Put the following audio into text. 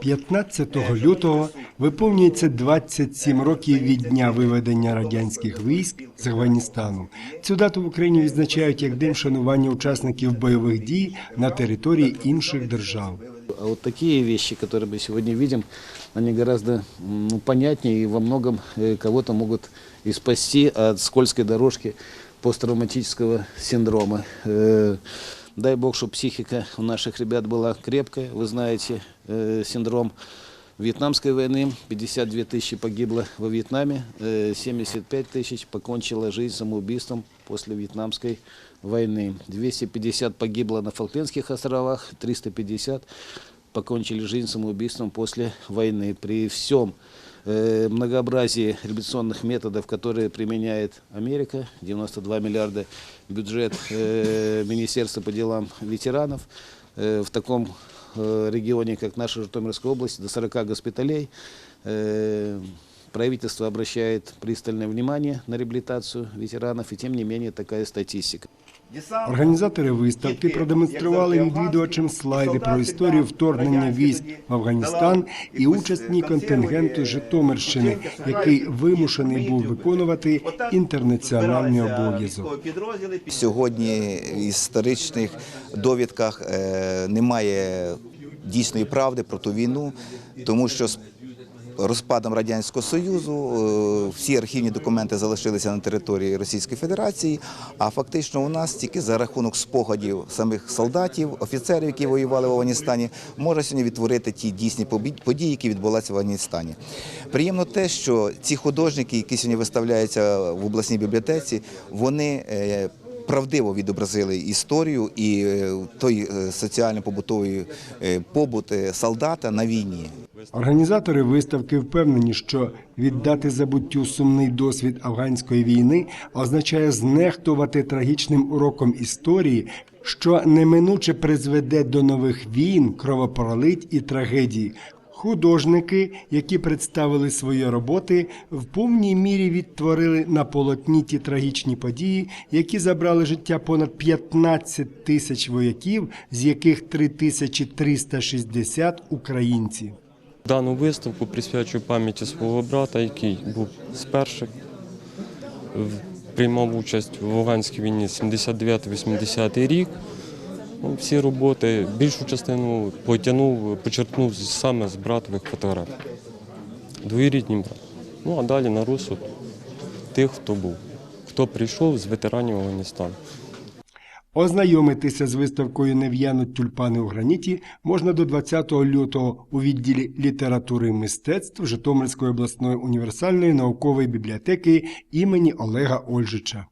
15 лютого виповнюється 27 років від дня виведення радянських військ з Афганістану. Цю дату в Україні відзначають як день вшанування учасників бойових дій на території інших держав. А вот такие вещи, которые мы сегодня видим, они гораздо м, ну, понятнее и во многом э, кого-то могут и спасти от скользкой дорожки посттравматического синдрома. Э, Дай бог, чтобы психика у наших ребят была крепкая. Вы знаете, э, синдром Вьетнамской войны. 52 тысячи погибло во Вьетнаме, э, 75 тысяч покончила жизнь самоубийством после Вьетнамской войны. 250 погибло на Фолклендских островах, 350 покончили жизнь самоубийством после войны. При всем э, многообразии реабилитационных методов, которые применяет Америка, 92 миллиарда бюджет э, Министерства по делам ветеранов, э, в таком э, регионе, как наша Житомирская область, до 40 госпиталей. Э, Правительство обращает пристальное внимание на реабилитацию ветеранов, и тем не менее такая статистика. Організатори виставки продемонстрували відвідувачам слайди про історію вторгнення військ в Афганістан і участь в ній контингенту Житомирщини, який вимушений був виконувати інтернаціональний обов'язок. Сьогодні в історичних довідках е, немає дійсної правди про ту війну, тому що розпадом Радянського Союзу е, всі архівні документи залишилися на території Російської Федерації, а фактично у нас тільки за рахунок спогадів самих солдатів, офіцерів, які воювали в Афганістані, можна сьогодні відтворити ті дійсні події, які відбулися в Афганістані. Приємно те, що ці художники, які сьогодні виставляються в обласній бібліотеці, вони е, правдиво відобразили історію і е, той е, соціально-побутовий е, побут солдата на війні. Організатори виставки впевнені, що віддати забуттю сумний досвід афганської війни означає знехтувати трагічним уроком історії, що неминуче призведе до нових війн, кровопролить і трагедій. Художники, які представили свої роботи, в повній мірі відтворили на полотні ті трагічні події, які забрали життя понад 15 тисяч вояків, з яких 3360 – українці. Дану виставку присвячую пам'яті свого брата, який був з перших, приймав участь в Афганській війні 79-80 рік. Ну, Всі роботи, більшу частину потягнув, почерпнув саме з братових фотографій. Двоюрідні брат. Ну а далі на розсуд тих, хто був, хто прийшов з ветеранів Афганістану. Ознайомитися з виставкою «Не в'януть тюльпани у граніті можна до 20 лютого у відділі літератури і мистецтв Житомирської обласної універсальної наукової бібліотеки імені Олега Ольжича.